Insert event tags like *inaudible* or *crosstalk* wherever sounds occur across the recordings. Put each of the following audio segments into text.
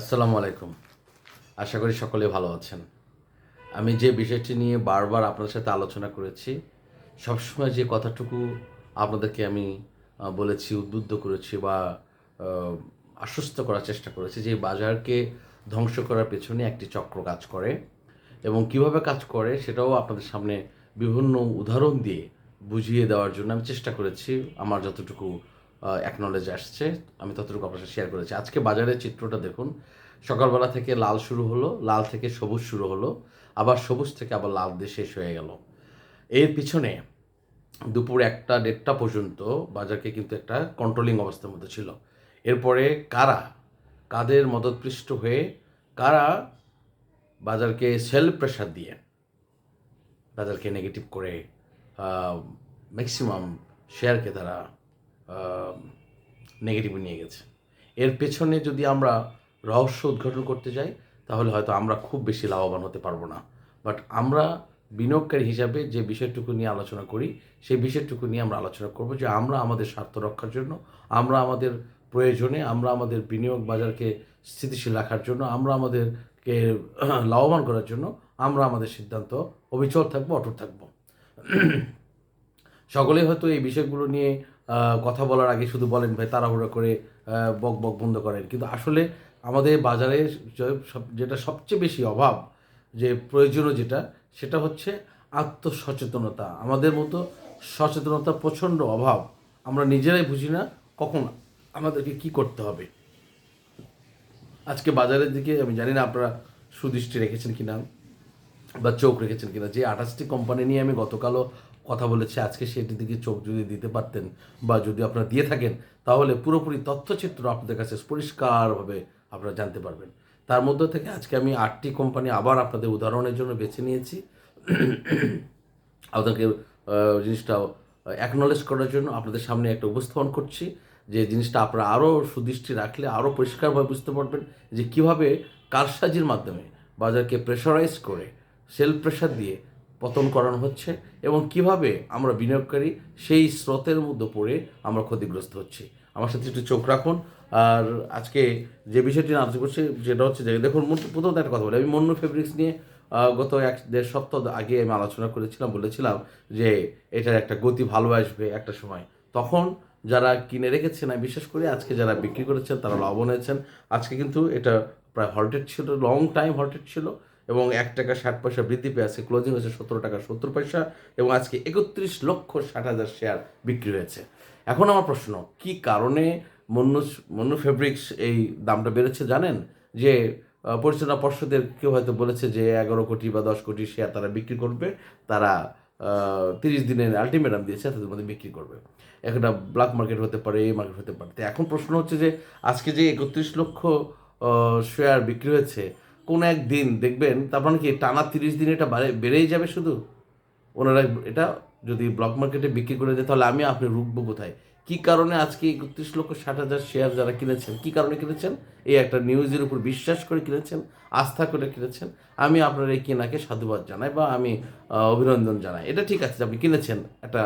আসসালামু আলাইকুম। আশা করি সকলে ভালো আছেন। আমি যে বিষয়টি নিয়ে বারবার আপনাদের সাথে আলোচনা করেছি, সবসময় যে কথাটুকু আপনাদেরকে আমি বলেছি, উদ্বুদ্ধ করেছি বা আশ্বস্ত করার চেষ্টা করেছি যে বাজারকে ধ্বংস করার পেছনে একটি চক্র কাজ করে এবং কীভাবে কাজ করে সেটাও আপনাদের সামনে বিভিন্ন উদাহরণ দিয়ে বুঝিয়ে দেওয়ার জন্য আমি চেষ্টা করেছি। আমার যতটুকু অ্যাকনলেজ আসছে। আমি ততটুকু আপনার সাথে শেয়ার করেছি। আজকে বাজারের চিত্রটা দেখুন। সকালবেলা থেকে লাল শুরু হলো, লাল থেকে সবুজ শুরু হলো, আবার সবুজ থেকে আবার লাল দিয়ে শেষ হয়ে গেল। এর পিছনে দুপুর একটা দেড়টা পর্যন্ত বাজারকে কিন্তু একটা কন্ট্রোলিং অবস্থার মধ্যে ছিল। এরপরে কারা, কাদের মদতপৃষ্ট হয়ে কারা বাজারকে সেল প্রেশার দিয়ে বাজারকে নেগেটিভ করে ম্যাক্সিমাম শেয়ারকে তারা নেগেটিভে নিয়ে গেছে। এর পেছনে যদি আমরা রহস্য উদ্ঘাটন করতে যাই, তাহলে হয়তো আমরা খুব বেশি লাভবান হতে পারব না। বাট আমরা বিনিয়োগকারী হিসাবে যে বিষয়টুকু নিয়ে আলোচনা করি, সেই বিষয়টুকু নিয়ে আমরা আলোচনা করব যে আমরা আমাদের স্বার্থ রক্ষার জন্য, আমরা আমাদের প্রয়োজনে, আমরা আমাদের বিনিয়োগ বাজারকে স্থিতিশীল রাখার জন্য, আমরা আমাদেরকে *clears throat* লাভবান করার জন্য আমরা আমাদের সিদ্ধান্ত অবিচল থাকব, অটুট থাকব। *clears throat* সকলেই হয়তো এই বিষয়গুলো নিয়ে কথা বলার আগে শুধু বলেন ভাই, তাড়াহুড়া করে বক বক বন্ধ করেন। কিন্তু আসলে আমাদের বাজারে যেটা সবচেয়ে বেশি অভাব, যে প্রয়োজনীয় যেটা, সেটা হচ্ছে আত্মসচেতনতা। আমাদের মতো সচেতনতা প্রচণ্ড অভাব, আমরা নিজেরাই বুঝি না কখন আমাদেরকে কি করতে হবে। আজকে বাজারের দিকে, আমি জানি না আপনারা সুদৃষ্টি রেখেছেন কিনা বা চোখ রেখেছেন কিনা, যে আঠাশটি কোম্পানি নিয়ে আমি গতকালও কথা বলেছে আজকে সেটির দিকে চোখ যদি দিতে পারতেন বা যদি আপনারা দিয়ে থাকেন তাহলে পুরোপুরি তথ্যচিত্র আপনাদের কাছে পরিষ্কারভাবে আপনারা জানতে পারবেন। তার মধ্যে থেকে আজকে আমি আটটি কোম্পানি আবার আপনাদের উদাহরণের জন্য বেছে নিয়েছি। আপনাদেরকে আহ, জিনিসটা অ্যাকনলেজ করার জন্য আপনাদের সামনে একটা উপস্থাপন করছি যে জিনিসটা আপনারা আরও সুদৃষ্টি রাখলে আরও পরিষ্কারভাবে বুঝতে পারবেন যে কীভাবে কারসাজির মাধ্যমে বাজারকে প্রেশারাইজ করে সেলফ প্রেশার দিয়ে পতন করানো হচ্ছে এবং কীভাবে আমরা বিনিয়োগকারী সেই স্রোতের মধ্যে পড়ে আমরা ক্ষতিগ্রস্ত হচ্ছি। আমার সাথে একটু চোখ রাখুন। আর আজকে যে বিষয়টি নিয়ে আলোচনা করছি যেটা হচ্ছে যে, দেখুন প্রথমত একটা কথা বলি। আমি মন্য ফেব্রিক্স নিয়ে গত এক দেড় সপ্তাহ আগে আমি আলোচনা করেছিলাম, বলেছিলাম যে এটার একটা গতি ভালো আসবে একটা সময়। তখন যারা কিনে রেখেছেন বিশ্বাস করি আজকে যারা বিক্রি করেছেন, তারা লাভবান হয়েছেন। আজকে কিন্তু এটা প্রায় হল্টেড ছিল লং টাইম হল্টেড ছিল। এবং এক টাকা ষাট পয়সা বৃদ্ধি পেয়ে আছে। ক্লোজিং হয়েছে সতেরো টাকা সত্তর পয়সা এবং আজকে একত্রিশ লক্ষ ষাট হাজার শেয়ার বিক্রি হয়েছে। এখন আমার প্রশ্ন, কি কারণে মন্নু মন্নু ফেব্রিক্স এই দামটা বেড়েছে জানেন? যে পরিচালনা পর্ষদের কেউ হয়তো বলেছে যে, এগারো কোটি বা দশ কোটি শেয়ার তারা বিক্রি করবে। তারা তিরিশ দিনের আলটিমেটাম দিয়েছে, তাদের মধ্যে বিক্রি করবে। একটা ব্ল্যাক মার্কেট হতে পারে, এই মার্কেট হতে পারে। এখন প্রশ্ন হচ্ছে যে, আজকে যে একত্রিশ লক্ষ শেয়ার বিক্রি হয়েছে কোন এক দিন দেখবেন, তারপর কি টানা তিরিশ দিন এটা বেড়েই যাবে শুধু? ওনারা এটা যদি ব্লক মার্কেটে বিক্রি করে দেয়, তাহলে আমি আপনি রুখবো কোথায়? কি কারণে আজকে একত্রিশ লক্ষ ষাট হাজার শেয়ার যারা কিনেছেন, কি কারণে কিনেছেন? এই একটা নিউজের উপর বিশ্বাস করে কিনেছেন, আস্থা করে কিনেছেন। আমি আপনার এই কেনাকে সাধুবাদ জানাই বা আমি অভিনন্দন জানাই। এটা ঠিক আছে আপনি কিনেছেন, একটা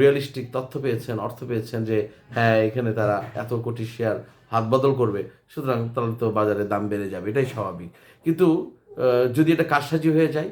রিয়েলিস্টিক তথ্য পেয়েছেন, অর্থ পেয়েছেন যে হ্যাঁ এখানে তারা এত কোটি শেয়ার হাত বদল করবে, সুতরাং তাহলে তো বাজারে দাম বেড়ে যাবে, এটাই স্বাভাবিক। কিন্তু যদি এটা কারসাজি হয়ে যায়,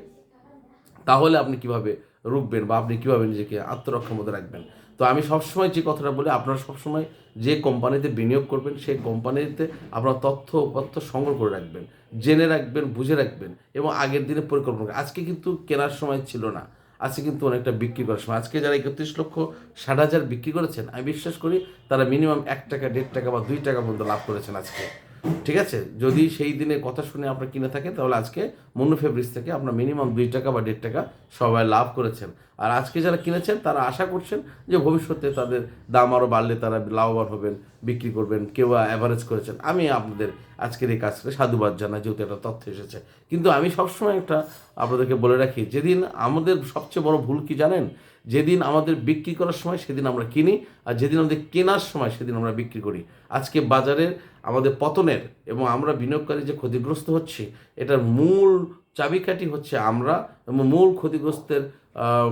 তাহলে আপনি কীভাবে রুখবেন বা আপনি কীভাবে নিজেকে আত্মরক্ষার মধ্যে রাখবেন? তো আমি সবসময় যে কথাটা বলি, আপনারা সবসময় যে কোম্পানিতে বিনিয়োগ করবেন, সেই কোম্পানিতে আপনার তথ্য তথ্য সংগ্রহ করে রাখবেন, জেনে রাখবেন, বুঝে রাখবেন এবং আগের দিনে পরিকল্পনা আজকে কিন্তু কেনার সময় ছিল না। আজকে কিন্তু অনেকটা বিক্রি করার সময়। আজকে যারা একত্রিশ লক্ষ ষাট হাজার বিক্রি করেছেন, আমি বিশ্বাস করি তারা মিনিমাম এক টাকা, দেড় টাকা বা দুই টাকা পর্যন্ত লাভ করেছেন আজকে। ঠিক আছে? যদি সেই দিনে কথা শুনে আপনার কিনে থাকেন তাহলে আজকে মনু ফেব্রিক্স থেকে আপনার মিনিমাম দুই টাকা বা দেড় টাকা সবাই লাভ করেছেন। আর আজকে যারা কিনেছেন, তারা আশা করছেন যে ভবিষ্যতে তাদের দাম আরও বাড়লে তারা লাভবান হবেন, বিক্রি করবেন, কেউ অ্যাভারেজ করেছেন। আমি আপনাদের আজকের এই কাজটা সাধুবাদ জানাই, যেহেতু একটা তথ্য এসেছে। কিন্তু আমি সবসময় একটা আপনাদেরকে বলে রাখি, যেদিন আমাদের সবচেয়ে বড় ভুল কি জানেন? যেদিন আমাদের বিক্রি করার সময় সেদিন আমরা কিনি, আর যেদিন আমাদের কেনার সময় সেদিন আমরা বিক্রি করি। আজকে বাজারের আমাদের পতনের এবং আমরা বিনিয়োগকারী যে ক্ষতিগ্রস্ত হচ্ছি, এটার মূল চাবিকাঠি হচ্ছে আমরা এবং মূল ক্ষতিগ্রস্তের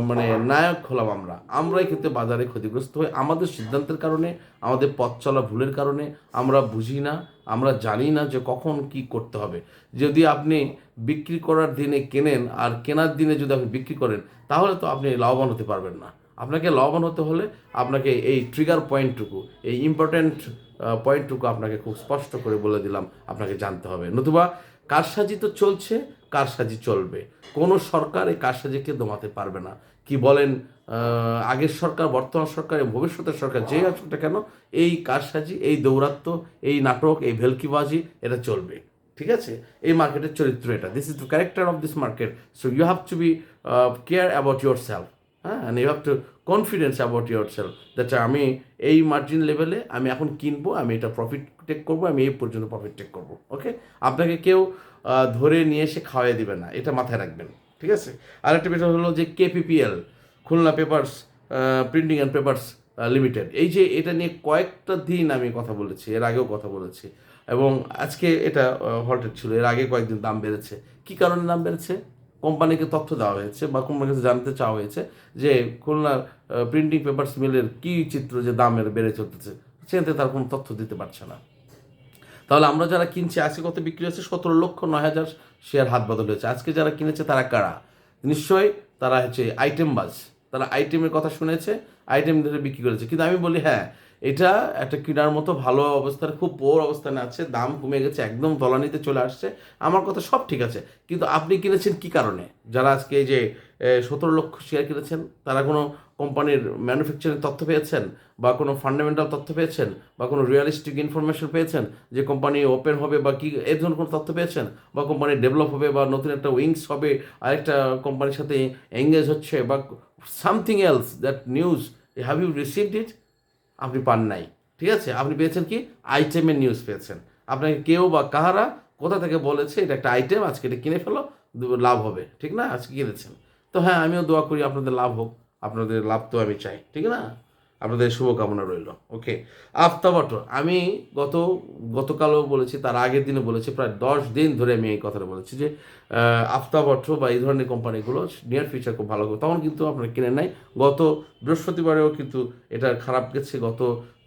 মানে নায়ক হলাম আমরা। আমরাই কিন্তু বাজারে ক্ষতিগ্রস্ত হই আমাদের সিদ্ধান্তের কারণে, আমাদের পথ চলা ভুলের কারণে। আমরা বুঝি না, আমরা জানি না যে কখন কি করতে হবে। যদি আপনি বিক্রি করার দিনে কেনেন আর কেনার দিনে যদি আপনি বিক্রি করেন, তাহলে তো আপনি লাভবান হতে পারবেন না। আপনাকে লাভবান হতে হলে আপনাকে এই ট্রিগার পয়েন্টটুকু এই ইম্পর্ট্যান্ট পয়েন্টটুকু আপনাকে খুব স্পষ্ট করে বলে দিলাম আপনাকে জানতে হবে। নতুবা কারসাজি তো চলছে কারসাজি চলবে। কোনো সরকার এই কারসাজিকে দমাতে পারবে না। কি বলেন আগের সরকার বর্তমান সরকার এবং ভবিষ্যতের সরকার যেই আসুক না কেন এই কারসাজি এই দৌরাত্ম এই নাটক এই ভেলকিবাজি এটা চলবে। ঠিক আছে? এই মার্কেটের চরিত্র এটা। This is the character of this market so you have to be care about your self হ্যাঁ and you have to confidence about your self that আমি এই মার্জিন লেভেলে আমি এখন কিনবো, আমি এটা প্রফিট টেক করব, আমি এই পর্যন্ত প্রফিট টেক করব ওকে আপনাকে কেউ ধরে নিয়ে এসে খাওয়াই দিবে না, এটা মাথায় রাখবেন, ঠিক আছে? আরেকটা বিষয় হলো যে KPPL Khulna papers printing and papers limited এই যে এটা নিয়ে কয়েকটা দিন আমি কথা বলেছি, এর আগেও কথা বলেছি, এবং আজকে এটা হল্টেড ছিল, এর আগে কয়েকদিন দাম বেড়েছে, কী কারণে দাম বেড়েছে? কোম্পানিকে তথ্য দেওয়া হয়েছে বা কোম্পানির কাছে জানতে চাওয়া হয়েছে যে খুলনার প্রিন্টিং পেপার্স মিলের কী চিত্র যে দামের বেড়ে চলতেছে সেখানে তার কোনো তথ্য দিতে পারছে না। তাহলে আমরা যারা কিনছি, আজকে কত বিক্রি হচ্ছে সতেরো লক্ষ নয় হাজার শেয়ার হাত বদল হয়েছে। আজকে যারা কিনেছে, তারা কারা? নিশ্চয়ই তারা হচ্ছে আইটেম বাজ তারা আইটেমের কথা শুনেছে আইটেম ধরে বিক্রি করেছে। কিন্তু আমি বলি হ্যাঁ এটা একটা কেনার মতো ভালো অবস্থার, খুব পোর অবস্থানে আছে, দাম কমে গেছে, একদম তলানিতে চলে আসছে। আমার কথা সব ঠিক আছে, কিন্তু আপনি কিনেছেন কি কারণে? যারা আজকে যে সতেরো লক্ষ শেয়ার কিনেছেন, তারা কোনো কোম্পানির ম্যানুফ্যাকচারিং তথ্য পেয়েছেন? বা কোনো ফান্ডামেন্টাল তথ্য পেয়েছেন? বা কোনো রিয়ালিস্টিক ইনফরমেশন পেয়েছেন? যে কোম্পানি ওপেন হবে বা কি এর জন্য কোনো তথ্য পেয়েছেন? বা কোম্পানি ডেভেলপ হবে বা নতুন একটা উইংস হবে, আরেকটা কোম্পানির সাথে এঙ্গেজ হচ্ছে, বা something else that news have you received it আপনি পান নাই। ঠিক আছে? আপনি পেয়েছেন কি? আইটেমের নিউজ পেয়েছেন। আপনাকে কেউ বা কাহারা কোথা থেকে বলেছে এটা একটা আইটেম আজকে এটা কিনে ফেলো, লাভ হবে। ঠিক না? আজকে কিনেছেন। তো হ্যাঁ আমিও দোয়া করি আপনাদের লাভ হোক। আপনাদের লাভ তো আমি চাই। ঠিক না? আপনাদের শুভকামনা রইল। ওকে আফতাবট আমি গত, গতকালও বলেছি, তার আগের দিনে বলেছি, প্রায় দশ দিন ধরে আমি এই কথাটা বলেছি যে আফতাবট বা এই ধরনের কোম্পানিগুলো নিয়ার ফিউচার খুব ভালো তখন কিন্তু আপনারা কিনে নাই। গত বৃহস্পতিবারেও কিন্তু এটা খারাপ গেছে, গত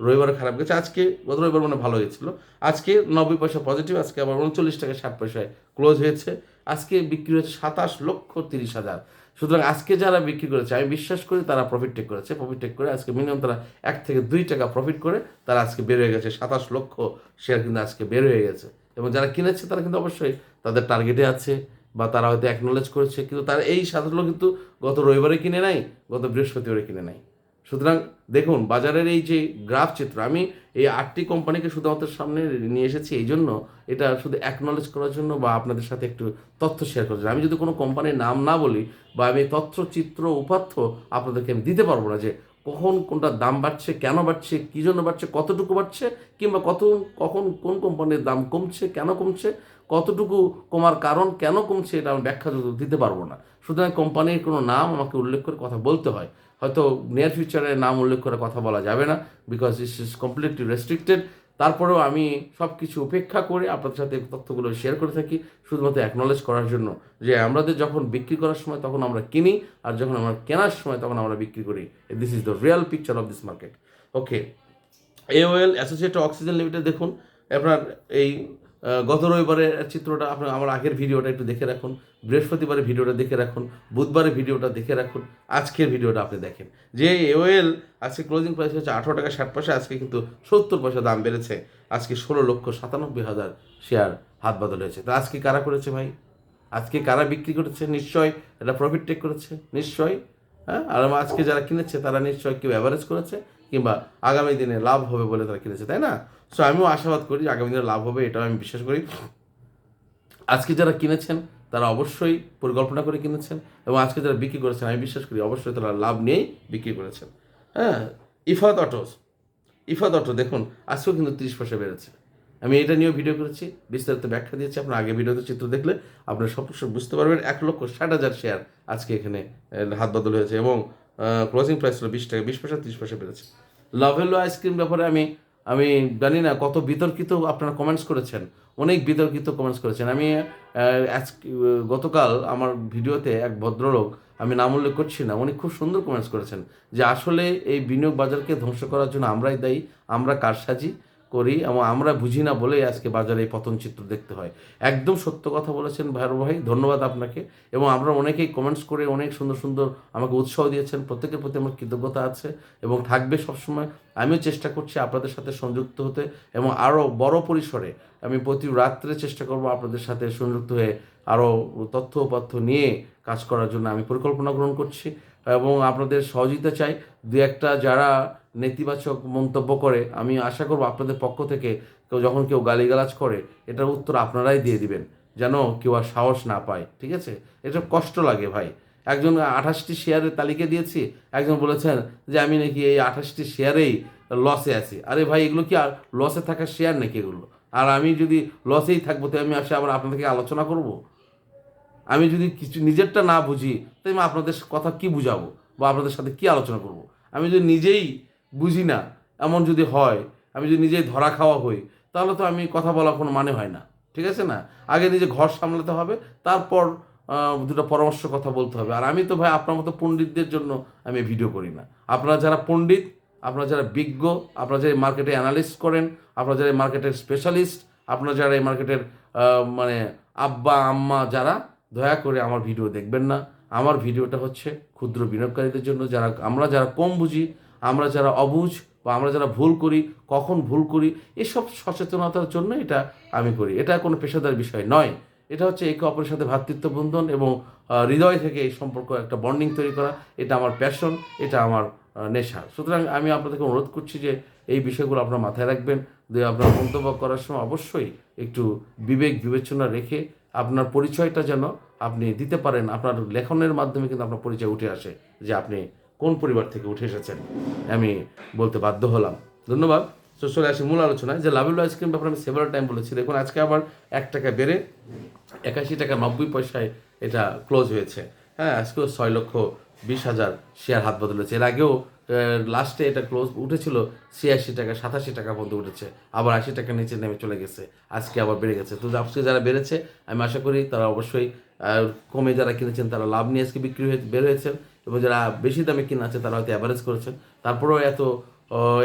রবিবারে খারাপ গেছে। আজকে, গত রবিবার মানে ভালো হয়েছিল। আজকে নব্বই পয়সা পজিটিভ আজকে আবার উনচল্লিশ টাকা ষাট পয়সায় ক্লোজ হয়েছে। আজকে বিক্রি হয়েছে সাতাশ লক্ষ তিরিশ হাজার। সুতরাং আজকে যারা বিক্রি করেছে, আমি বিশ্বাস করি তারা প্রফিট টেক করেছে। প্রফিট টেক করে আজকে মিনিমাম তারা এক থেকে দুই টাকা প্রফিট করে, তারা আজকে বের হয়ে গেছে। সাতাশ লক্ষ শেয়ার কিন্তু আজকে বের হয়ে গেছে। এবং যারা কিনেছে, তারা কিন্তু অবশ্যই তাদের টার্গেটে আছে বা তারা হয়তো অ্যাকনোলেজ করেছে। কিন্তু তারা এই লক্ষ কিন্তু গত রবিবারে কিনে নাই, গত বৃহস্পতিবারে কিনে নাই। সুতরাং দেখুন, বাজারের এই যে গ্রাফ চিত্র, আমি এই আটটি কোম্পানিকে শুধুমাত্র সামনে নিয়ে এসেছি, এই জন্য এটা শুধু অ্যাকনলেজ করার জন্য বা আপনাদের সাথে একটু তথ্য শেয়ার করার জন্য। আমি যদি কোনো কোম্পানির নাম না বলি বা আমি তথ্য, চিত্র উপাত্য আপনাদেরকে আমি দিতে পারব না যে কখন কোনটার দাম বাড়ছে, কেন বাড়ছে, কী জন্য বাড়ছে, কতটুকু বাড়ছে, কিংবা কত কখন কোন কোম্পানির দাম কমছে, কেন কমছে, কতটুকু কমার কারণ, কেন কমছে, এটা আমি ব্যাখ্যা দিতে পারব না। সুতরাং কোম্পানির কোনো নাম আমাকে উল্লেখ করে কথা বলতে হয়। হয়তো নিয়ার ফিউচারে নাম উল্লেখ করে কথা বলা যাবে না because is is completely restricted তারপরেও আমি সব কিছু উপেক্ষা করে আপনাদের সাথে তথ্যগুলো শেয়ার করে থাকি, শুধুমাত্র অ্যাকনলেজ করার জন্য। যে আমাদের যখন বিক্রি করার সময় তখন আমরা কিনি, আর যখন আমরা কেনার সময় তখন আমরা বিক্রি করি। This is the real picture of this market okay AOL associated oxygen limited দেখুন। আপনার এই গত রবিবারের চিত্রটা আপনার আমার আগের ভিডিওটা একটু দেখে রাখুন, বৃহস্পতিবারের ভিডিওটা দেখে রাখুন, বুধবারের ভিডিওটা দেখে রাখুন, আজকের ভিডিওটা আপনি দেখেন। যে এওএল আজকে ক্লোজিং প্রাইস হচ্ছে আঠারো টাকা ষাট পয়সা, আজকে কিন্তু সত্তর পয়সা দাম বেড়েছে, আজকে ষোলো লক্ষ সাতানব্বই হাজার শেয়ার হাত বদল হয়েছে। তো আজকে কারা করেছে ভাই? আজকে কারা বিক্রি করেছে? নিশ্চয় এটা প্রফিট টেক করেছে? নিশ্চয়? হ্যাঁ আর আজকে যারা কিনেছে, তারা নিশ্চয় কেউ অ্যাভারেজ করেছে, কিংবা আগামী দিনে লাভ হবে বলে তারা কিনেছে, তাই না? সো আমিও আশাবাদ করি আগামী দিনে লাভ হবে, এটাও আমি বিশ্বাস করি। আজকে যারা কিনেছেন, তারা অবশ্যই পরিকল্পনা করে কিনেছেন এবং আজকে যারা বিক্রি করেছেন, আমি বিশ্বাস করি অবশ্যই তারা লাভ নিয়েই বিক্রি করেছেন। হ্যাঁ ইফাত অটোস ইফাত অটো, দেখুন, আজকেও কিন্তু তিরিশ পয়সা বেড়েছে। আমি এটা নিয়েও ভিডিও করেছি, বিস্তারিত ব্যাখ্যা দিয়েছি, আপনার আগে ভিডিওতে চিত্র দেখলে আপনারা সব কিছু বুঝতে পারবেন। এক লক্ষ ষাট হাজার শেয়ার আজকে এখানে হাত বদল হয়েছে এবং ক্লোজিং প্রাইস হলো বিশ টাকা, বিশ পয়সা তিরিশ পয়সা বেড়েছে। লাভেলো আইসক্রিম ব্যাপারে আমি আমি জানি না কত বিতর্কিত আপনারা কমেন্টস করেছেন। অনেক বিতর্কিত কমেন্টস করেছেন। আমি গতকাল আমার ভিডিওতে এক ভদ্রলোক, আমি নাম উল্লেখ করছি না, উনি খুব সুন্দর কমেন্টস করেছেন যে আসলে এই বিনিয়োগ বাজারকে ধ্বংস করার জন্য আমরাই দায়ী, আমরা কারসাজি। করি এবং আমরা বুঝি না বলেই আজকে বাজারে এই পতন চিত্র দেখতে হয়। একদম সত্য কথা বলেছেন ভাইর ভাই, ধন্যবাদ আপনাকে। এবং আমরা অনেকেই কমেন্টস করে অনেক সুন্দর সুন্দর আমাকে উৎসাহ দিয়েছেন, প্রত্যেকের প্রতি আমার কৃতজ্ঞতা আছে এবং থাকবে সবসময়। আমিও চেষ্টা করছি আপনাদের সাথে সংযুক্ত হতে এবং আরও বড় পরিসরে আমি প্রতি রাত্রে চেষ্টা করব আপনাদের সাথে সংযুক্ত হয়ে আরও তথ্য উপাত্য নিয়ে কাজ করার জন্য আমি পরিকল্পনা গ্রহণ করছি। এবং আপনাদের সহযোগিতা চাই। দু একটা যারা নেতিবাচক মন্তব্য করে, আমি আশা করব আপনাদের পক্ষ থেকে কেউ যখন কেউ গালিগালাজ করে, এটার উত্তর আপনারাই দিয়ে দিবেন, যেন কেউ আর সাহস না পায়, ঠিক আছে? এটা কষ্ট লাগে ভাই। একজন আঠাশটি শেয়ারের তালিকা দিয়েছি, একজন বলেছেন যে আমি নাকি এই আঠাশটি শেয়ারেই লসে আছি। আরে ভাই, এগুলো কি আর লসে থাকা শেয়ার নাকি এগুলো? আর আমি যদি লসেই থাকব তো আমি আসে আবার আপনাদেরকে আলোচনা করব? আমি যদি কিছু নিজেরটা না বুঝি, তাই আমি আপনাদের কথা কি বুঝাবো বা আপনাদের সাথে কি আলোচনা করব? আমি যদি নিজেই বুঝি না, এমন যদি হয়, আমি যদি নিজেই ধরা খাওয়া হই, তাহলে তো আমি কথা বলা কোনো মানে হয় না, ঠিক আছে না? আগে নিজে ঘর সামলাতে হবে, তারপর দুটো পরামর্শ কথা বলতে হবে। আর আমি তো ভাই আপনার মতো পণ্ডিতদের জন্য আমি ভিডিও করি না। আপনারা যারা পণ্ডিত, আপনারা যারা বিজ্ঞ, আপনারা যারা মার্কেটে অ্যানালিস্ট করেন, আপনারা যারা মার্কেটের স্পেশালিস্ট আপনারা যারা এই মার্কেটের মানে আব্বা, আম্মা যারা, দয়া করে আমার ভিডিও দেখবেন না। আমার ভিডিওটা হচ্ছে ক্ষুদ্র বিনিয়োগকারীদের জন্য, যারা আমরা যারা কম বুঝি আমরা যারা অবুঝ বা আমরা যারা ভুল করি, কখন ভুল করি, এসব সচেতনতার জন্য এটা আমি করি। এটা কোনো পেশাদার বিষয় নয়। এটা হচ্ছে একে অপরের সাথে ভ্রাতৃত্ব বন্ধন এবং হৃদয় থেকে এই সম্পর্ক একটা বন্ডিং তৈরি করা। এটা আমার প্যাশন এটা আমার নেশা। সুতরাং আমি আপনাদেরকে অনুরোধ করছি যে এই বিষয়গুলো আপনারা মাথায় রাখবেন। যে আপনার মন্তব্য করার সময় অবশ্যই একটু বিবেক বিবেচনা রেখে আপনার পরিচয়টা যেন আপনি দিতে পারেন, আপনার লেখনের মাধ্যমে কিন্তু আপনার পরিচয় উঠে আসে যে আপনি কোন পরিবার থেকে উঠে এসেছেন? আমি বলতে বাধ্য হলাম। ধন্যবাদ। তো চলে আসি মূল আলোচনায়। যে লাভেল আইসক্রিম ব্যাপারে আমি সেভারাল টাইম বলেছি। দেখুন, আজকে আবার এক টাকা বেড়ে একাশি টাকা নব্বই পয়সায় এটা ক্লোজ হয়েছে। হ্যাঁ আজকেও ছয় লক্ষ বিশ হাজার শেয়ার হাত বদলেছে। এর আগেও লাস্টে এটা ক্লোজ উঠেছিল ছিয়াশি টাকা, সাতাশি টাকা পর্যন্ত উঠেছে। আবার আশি টাকা নিচে নেমে চলে গেছে। আজকে আবার বেড়ে গেছে। তো আজকে যারা বেড়েছে, আমি আশা করি তারা অবশ্যই কমে যারা কিনেছেন, তারা লাভ নিয়ে আজকে বিক্রি হয়ে, বের হয়েছেন। এবং যারা বেশি দামে কিনা আছে, তারা হয়তো অ্যাভারেজ করেছেন। তারপরেও এত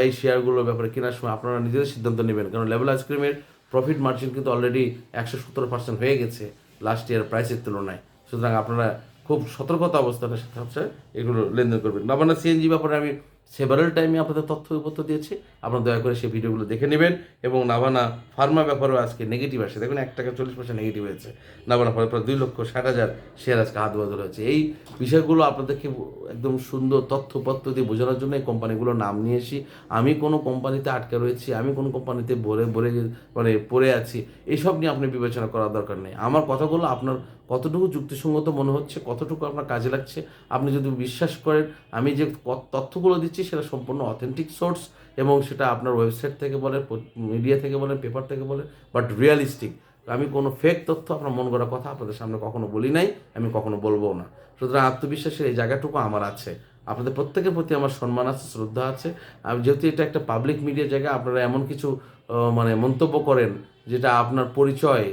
এই শেয়ারগুলোর ব্যাপারে কেনার সময় আপনারা নিজেদের সিদ্ধান্ত নেবেন। কারণ লেভেল আইসক্রিমের প্রফিট মার্জিন কিন্তু অলরেডি একশো সতেরো পার্সেন্ট হয়ে গেছে লাস্ট ইয়ার প্রাইসের তুলনায়। সুতরাং আপনারা খুব সতর্কতা অবস্থানের সাথে এগুলো লেনদেন করবেন। নবান্ন সিএনজি ব্যাপারে আমি সেভারেল টাইমে আপনাদের তথ্য উপত্য দিয়েছি। আপনারা দয়া করে সেই ভিডিওগুলো দেখে নেবেন এবং নাভানা ফার্মা ব্যাপারেও আজকে নেগেটিভ আসে। দেখুন, এক টাকা চল্লিশ পয়সা নেগেটিভ হয়েছে। নাভানা ফলে প্রায় দুই লক্ষ ষাট হাজার শেয়ার আজকে হাত বদল হয়েছে এই বিষয়গুলো আপনাদেরকে একদম সুন্দর তথ্যপত্র দিয়ে বোঝানোর জন্য এই কোম্পানিগুলোর নাম নিয়ে এসি আমি কোনো কোম্পানিতে আটকে রয়েছি, আমি কোনো কোম্পানিতে ভরে ভরে মানে পড়ে আছি এইসব নিয়ে আপনি বিবেচনা করার দরকার নেই। আমার কথাগুলো আপনার কতটুকু যুক্তিসঙ্গত মনে হচ্ছে, কতটুকু আপনার কাজে লাগছে, আপনি যদি বিশ্বাস করেন, আমি যে তথ্যগুলো দিচ্ছি সেটা সম্পূর্ণ অথেন্টিক সোর্স এবং সেটা আপনার ওয়েবসাইট থেকে বলেন মিডিয়া থেকে বলেন পেপার থেকে বলেন বাট রিয়ালিস্টিক আমি কোনো ফেক তথ্য আপনার মন গড়া কথা আপনাদের সামনে কখনো বলি নাই, আমি কখনো বলব না। সুতরাং আত্মবিশ্বাসের এই জায়গাটুকু আমার আছে। আপনাদের প্রত্যেকের প্রতি আমার সম্মান আছে, শ্রদ্ধা আছে। আমি যেহেতু এটা একটা পাবলিক মিডিয়া জায়গা, আপনারা এমন কিছু মানে মন্তব্য করেন, যেটা আপনার পরিচয়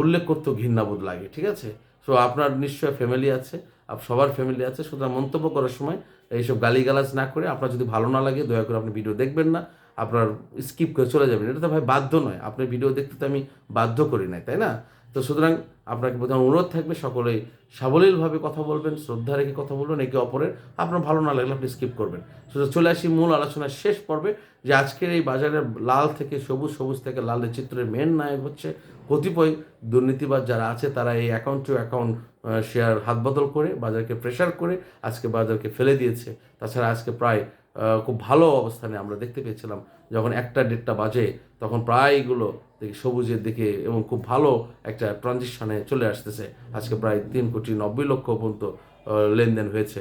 উল্লেখ করতেও ঘৃণাবোধ লাগে, ঠিক আছে? সো আপনার নিশ্চয় ফ্যামিলি আছে, আপ সবার ফ্যামিলি আছে, সুতরাং মন্তব্য করার সময় এইসব গালিগালাজ না করে আপনার যদি ভালো না লাগে, দয়া করে আপনি ভিডিও দেখবেন না, আপনার স্কিপ করে চলে যাবেন। এটা তো ভাই বাধ্য নয় আপনার ভিডিও দেখতে তো আমি বাধ্য করি নাই, তাই না? তো সুতরাং আপনাকে প্রধান অনুরোধ থাকবে সকলেই সাবলীলভাবে কথা বলবেন, শ্রদ্ধা রেখে কথা বলবেন, একে অপরের আপনার ভালো না লাগলে আপনি স্কিপ করবেন। সুতরাং চলে আসি মূল আলোচনার শেষ পর্বে, যে আজকের এই বাজারের লাল থেকে সবুজ সবুজ থেকে লালের চিত্রের মেন নায়ক হচ্ছে, কতিপয় দুর্নীতিবাজ যারা আছে তারা এই অ্যাকাউন্ট টু অ্যাকাউন্ট শেয়ার হাত বদল করে, বাজারকে প্রেশার করে আজকে বাজারকে ফেলে দিয়েছে। তাছাড়া আজকে প্রায় খুব ভালো অবস্থানে আমরা দেখতে পেয়েছিলাম যখন একটা ডেটটা বাজে, তখন প্রায় এগুলো দেখি সবুজের দিকে এবং খুব ভালো একটা ট্রানজিশনে চলে আসতেছে। আজকে প্রায় তিন কোটি নব্বই লক্ষ পর্যন্ত লেনদেন হয়েছে।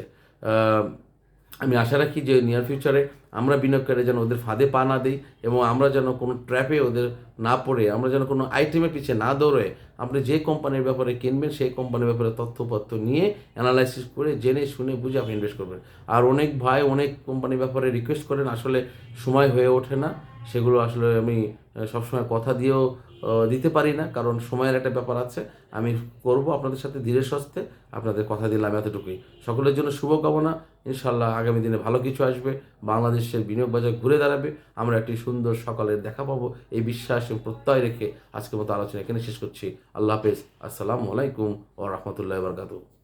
আমি আশা রাখি যে নিয়ার ফিউচারে আমরা বিনিয়োগকারী যেন ওদের ফাঁদে পা না দিই এবং আমরা যেন কোনো ট্র্যাপে ওদের না পড়ে, আমরা যেন কোনো আইটেমের পিছিয়ে না দৌড়ে, আপনি যে কোম্পানির ব্যাপারে কিনবেন সেই কোম্পানির ব্যাপারে তথ্যপত্র নিয়ে অ্যানালাইসিস করে জেনে শুনে বুঝে আপনি ইনভেস্ট করবেন। আর অনেক ভাই অনেক কোম্পানির ব্যাপারে রিকোয়েস্ট করেন, আসলে সময় হয়ে ওঠে না, সেগুলো আসলে আমি সবসময় কথা দিয়েও দিতে পারি না, কারণ সময়ের একটা ব্যাপার আছে। আমি করব আপনাদের সাথে ধীরে সস্তে, আপনাদের কথা দিলাম এতটুকুই। সকলের জন্য শুভকামনা, ইনশাল্লাহ আগামী দিনে ভালো কিছু আসবে, বাংলাদেশের বিনিয়োগ বাজার ঘুরে দাঁড়াবে, আমরা একটি সুন্দর সকালের দেখা পাবো, এই বিশ্বাস এবং প্রত্যয় রেখে আজকের মতো আলোচনা এখানে শেষ করছি। আল্লাহ হাফেজ, আসসালামু আলাইকুম ও রহমতুল্লাহ বরকাতু